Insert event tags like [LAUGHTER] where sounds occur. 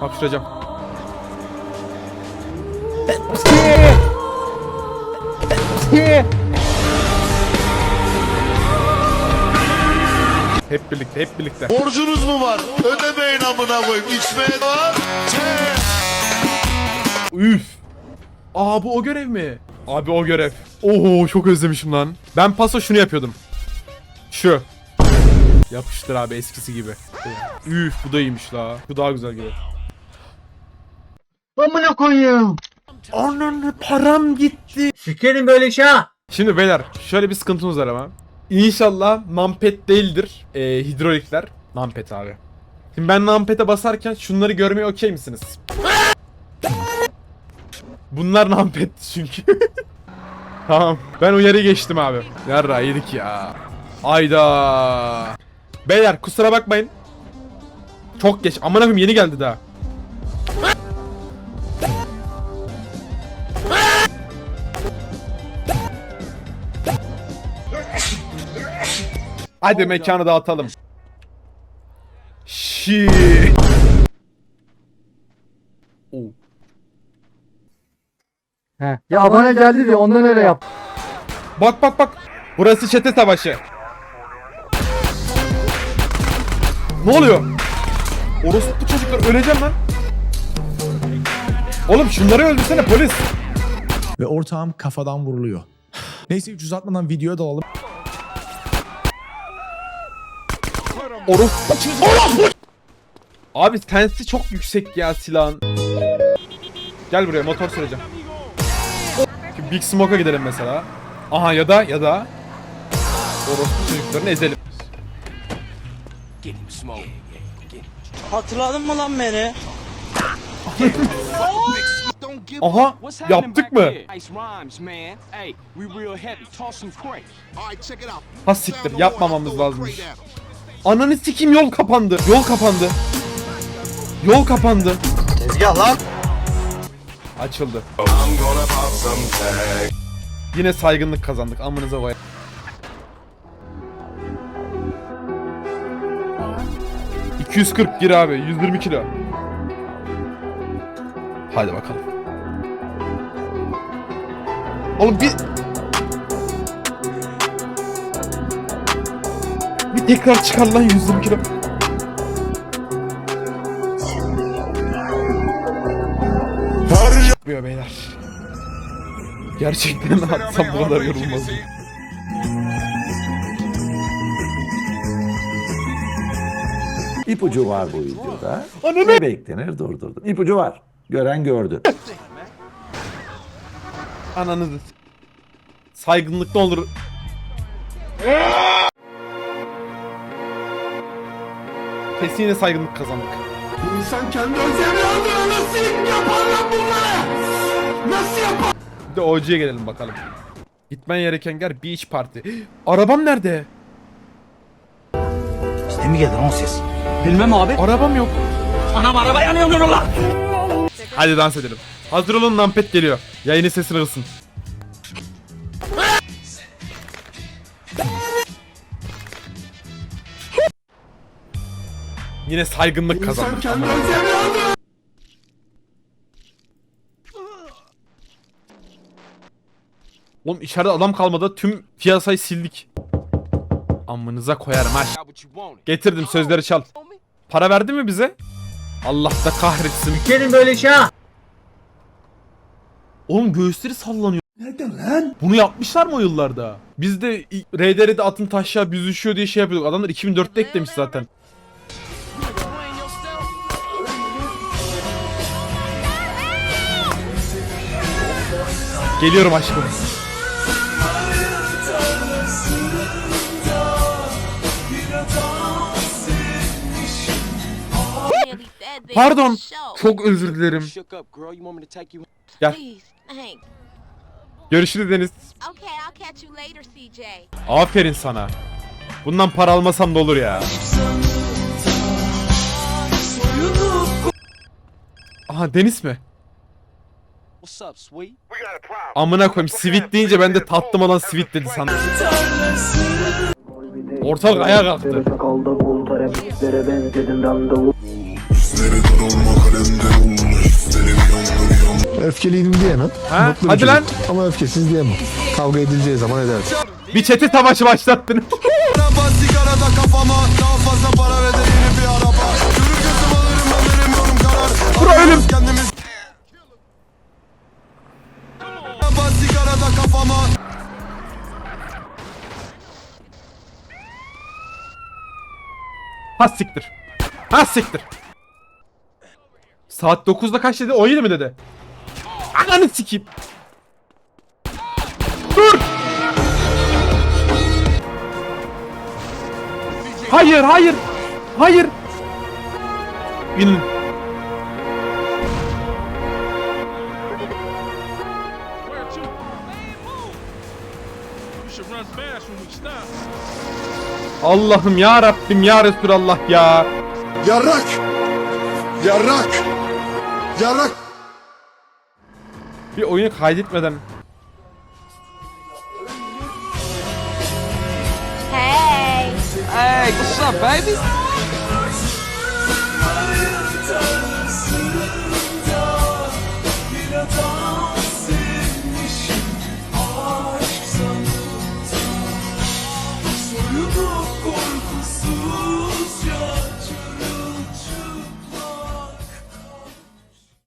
Hapşıracağım. Hep birlikte, hep birlikte. Borcunuz mu var? Ödemeyin amına koyayım. İçmeye var. Üf. Aa bu o görev mi? Abi o görev. Oo çok özlemişim lan. Ben paso şunu yapıyordum. Şu. Yapıştır abi eskisi gibi. Üf bu da iyiymiş la. Bu daha güzel görev. Amına koyayım. Ananı param gitti. Sikerim böyle şey ha. Şimdi beyler şöyle bir sıkıntımız var ama. İnşallah numpad değildir. Ee, hidrolikler. Numpad abi. Şimdi ben numpad'e basarken şunları görmeye okey misiniz? Bunlar numpad çünkü. [LAUGHS] tamam. Ben uyarı geçtim abi. Yarra yedik ya. Ayda. Beyler kusura bakmayın. Çok geç. Aman koyayım yeni geldi daha. Hadi mekanı dağıtalım. Şi. Oo. He. Ya abone geldi diye ondan öyle yap. Bak bak bak. Burası çete savaşı. Ne oluyor? Orospu çocuklar öleceğim lan. Oğlum şunları öldürsene polis. ve ortağım kafadan vuruluyor. [SIGHS] Neyse hiç uzatmadan videoya dalalım. Orospu çocuk. Abi tensi çok yüksek ya silahın. Gel buraya motor süreceğim. Big Smoke'a gidelim mesela. Aha ya da ya da Orospu çocuklarını ezelim. Hatırladın mı lan beni? Aha yaptık mı? Ha siktir yapmamamız lazımmış. Ananı sikim yol kapandı. Yol kapandı. Yol kapandı. Tezgah lan. Açıldı. Yine saygınlık kazandık. Amınıza koy. ...240 gir abi. 120 kilo. Hadi bakalım. Oğlum bir... Bir tekrar çıkar lan 120 kilo. Çıkmıyor beyler. Gerçekten atsam bu kadar yorulmazım. İpucu var bu videoda. Ananı- Ne beklenir durdurdum. İpucu var. Gören gördü. Ananızı. Saygınlık ne olur. Kesin yine saygınlık kazandık. İnsan kendi özlemini nasıl yapar lan bunları? Nasıl yapar? Bir de OG'ye gelelim bakalım. Gitmen gereken yer Beach Party. [GASPS] Arabam nerede? İşte mi geldi lan o ses? Bilmem abi. Arabam yok. Anam araba yanıyor lan. Hadi dans edelim. Hazır olun Nampet geliyor. Yayının sesini kısın. Yine saygınlık kazandık. Oğlum içeride adam kalmadı. Tüm piyasayı sildik. Amınıza koyarım ha. Getirdim sözleri çal. Para verdi mi bize? Allah da kahretsin. Sikerim böyle şey ha. Oğlum göğüsleri sallanıyor. Nereden lan? Bunu yapmışlar mı o yıllarda? Biz de RDR'de atın taşya büzüşüyor diye şey yapıyorduk. Adamlar 2004'te eklemiş zaten. Geliyorum aşkım. Pardon. Çok özür dilerim. Gel. Görüşürüz Deniz. Aferin sana. Bundan para almasam da olur ya. Aha Deniz mi? What's up, sweet? Amına koyayım sweet deyince ben de tatlım olan sweet dedi sandım. Ortalık ayağa kalktı. Öfkeliydim diyemem. Ha? Mutlu bir Hadi lan. çocuktum Ama öfkesiz diyemem. Kavga edileceği zaman edersin. Bir çete savaşı başlattın. sigarada kafama kafama Ha siktir. Ha siktir. Saat 9'da kaç dedi? 17 mi dedi? Ananı sikeyim. Dur. Hayır, hayır. Hayır. İnin. Allah'ım ya Rabbim ya Resulallah ya. Yarrak Yarrak Yarrak Bir oyunu kaydetmeden. Hey. Hey, what's up, baby?